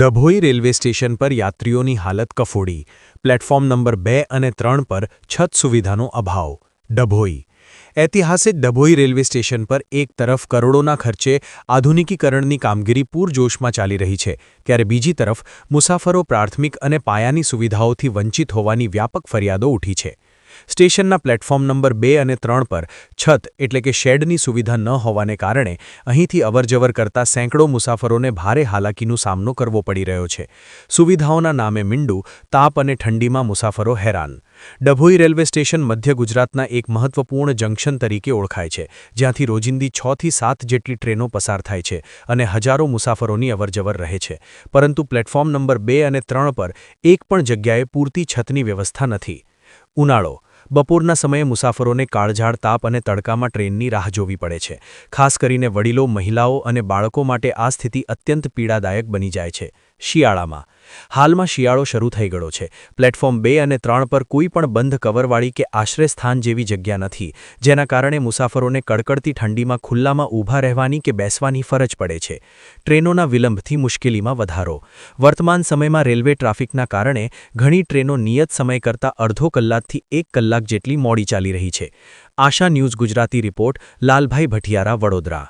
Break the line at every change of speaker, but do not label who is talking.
Dabhoi railway station પર યાત્રીઓની હાલત કફોડી. પ્લેટફોર્મ નંબર બે અને ત્રણ પર છત સુવિધાનો અભાવ. ડભોઈ. ઐતિહાસિક ડભોઈ રેલવે સ્ટેશન પર એક તરફ કરોડોના ખર્ચે આધુનિકીકરણની કામગીરી પૂરજોશમાં ચાલી રહી છે, ત્યારે બીજી તરફ મુસાફરો પ્રાથમિક અને પાયાની સુવિધાઓથી વંચિત હોવાની વ્યાપક ફરિયાદો ઉઠી છે. સ્ટેશનના પ્લેટફોર્મ નંબર બે અને ત્રણ પર છત એટલે કે શેડની સુવિધા ન હોવાને કારણે અહીંથી અવરજવર કરતા સેંકડો મુસાફરોને ભારે હાલાકીનો સામનો કરવો પડી રહ્યો છે. સુવિધાઓના નામે મીંડું, તાપ અને ઠંડીમાં મુસાફરો હેરાન. ડભોઈ રેલવે સ્ટેશન મધ્ય ગુજરાતના એક મહત્વપૂર્ણ જંકશન તરીકે ઓળખાય છે, જ્યાંથી રોજિંદી છથી સાત જેટલી ટ્રેનો પસાર થાય છે અને હજારો મુસાફરોની અવરજવર રહે છે. પરંતુ પ્લેટફોર્મ નંબર બે અને ત્રણ પર એક પણ જગ્યાએ પૂરતી છતની વ્યવસ્થા નથી. ઉનાળો બપોરના સમયે મુસાફરોને કાળઝાળ તાપ અને તડકામાં ટ્રેનની રાહ જોવી પડે છે. ખાસ કરીને વડીલો, મહિલાઓ અને બાળકો માટે આ સ્થિતિ અત્યંત પીડાદાયક બની જાય છે. શિયાળામાં. હાલમાં શિયાળો શરૂ થઈ ગયો છે. પ્લેટફોર્મ બે અને ત્રણ પર કોઈ પણ બંધ કવરવાળી કે આશ્રયસ્થાન જેવી જગ્યા નથી, જેના કારણે મુસાફરોને કડકડતી ઠંડીમાં ખુલ્લામાં ઊભા રહેવાની કે બેસવાની ફરજ પડે છે. ટ્રેનોના વિલંબથી મુશ્કેલીમાં વધારો. વર્તમાન સમયમાં રેલવે ટ્રાફિકના કારણે ઘણી ટ્રેનો નિયત સમય કરતાં અડધો કલાકથી એક કલાક જેટલી મોડી ચાલી રહી છે. Asha news Gujarati report, Lalbhai Bhatiyara Vadodara.